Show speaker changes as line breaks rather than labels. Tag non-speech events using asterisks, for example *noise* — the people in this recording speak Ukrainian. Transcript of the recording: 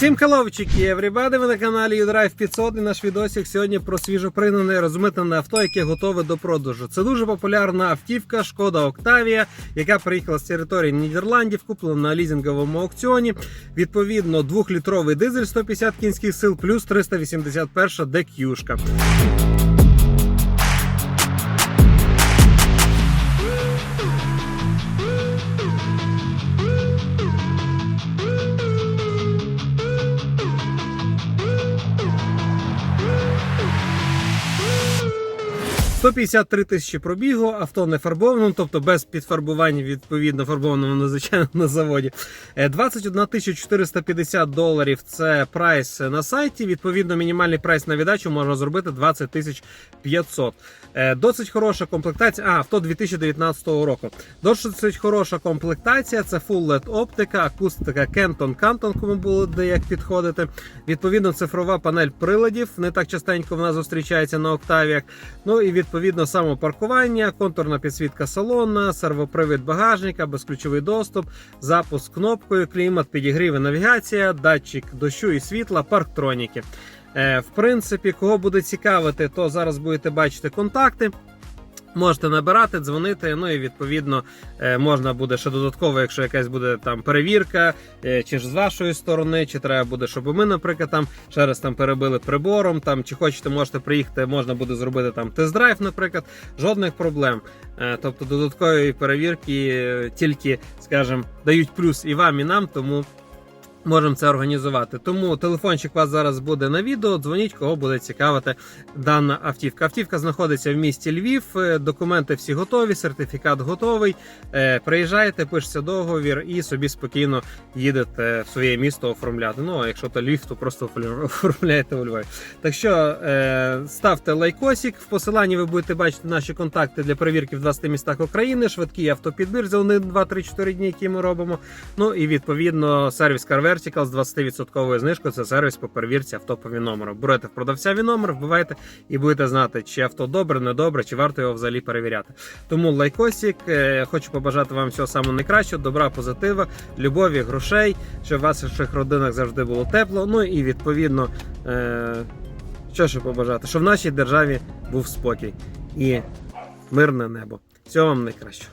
Всім хеловчики, everybody, ви на каналі U-Drive 500 і наш відосик сьогодні про свіжопригнане розмитнене авто, яке готове до продажу. Це дуже популярна автівка Шкода Октавія, яка приїхала з території Нідерландів, куплена на лізинговому аукціоні. Відповідно, 2-літровий дизель 150 кінських сил плюс 381 декюшка. – 153 тисячі пробігу, авто не фарбовано, тобто без підфарбування, відповідно, фарбованого надзвичайно на заводі. Е, 21 450 доларів це прайс на сайті. Відповідно, мінімальний прайс на віддачу можна зробити 20 тисяч 500. Е, Досить хороша комплектація. А, авто 2019 року. Досить хороша комплектація. Це Full LED оптика, акустика Canton, кому було де як підходити. Відповідно, цифрова панель приладів. Не так частенько вона зустрічається на Октавіях. Ну і відповідно самопаркування, контурна підсвітка салона, сервопривід багажника, безключовий доступ, запуск кнопкою, клімат, підігрів навігація, датчик дощу і світла, парктроніки. Е, в принципі, кого буде цікавити, то зараз будете бачити контакти. Можете набирати, дзвонити. Ну і відповідно е, можна буде ще додатково, якщо якась буде там перевірка, е, чи ж з вашої сторони, чи треба буде, щоб ми, наприклад, там ще раз там перебили прибором. Там чи хочете, можете приїхати, можна буде зробити там тест-драйв, наприклад. Жодних проблем. Е, Тобто додаткові перевірки тільки, скажімо, дають плюс і вам, і нам, тому. Можемо це організувати. Тому телефончик у вас зараз буде на відео. Дзвоніть, кого буде цікавити дана автівка. Автівка знаходиться в місті Львів. е, Документи всі готові, сертифікат готовий. Е, Приїжджаєте, пишеться договір і собі спокійно їдете в своє місто оформляти. Ну а якщо то Львів, то просто оформля- *laughs* оформляєте у Львові. Так що е, ставте лайкосик. В посиланні ви будете бачити наші контакти для перевірки в 20 містах України. Швидкий автопідбір за 1, 2, 3, 4 дні, які ми робимо. Ну і відповідно сервіс Car Vertical з 20% знижкою. Це сервіс по перевірці авто по віномеру. Берете в продавця віномер, вбиваєте і будете знати, чи авто добре, недобре, чи варто його взагалі перевіряти. Тому лайкосик. е, Хочу побажати вам всього самого найкращого, добра, позитива, любові, грошей, щоб в ваших родинах завжди було тепло. Ну і відповідно, е, що ще побажати, щоб в нашій державі був спокій і мирне небо. Всього вам найкращого.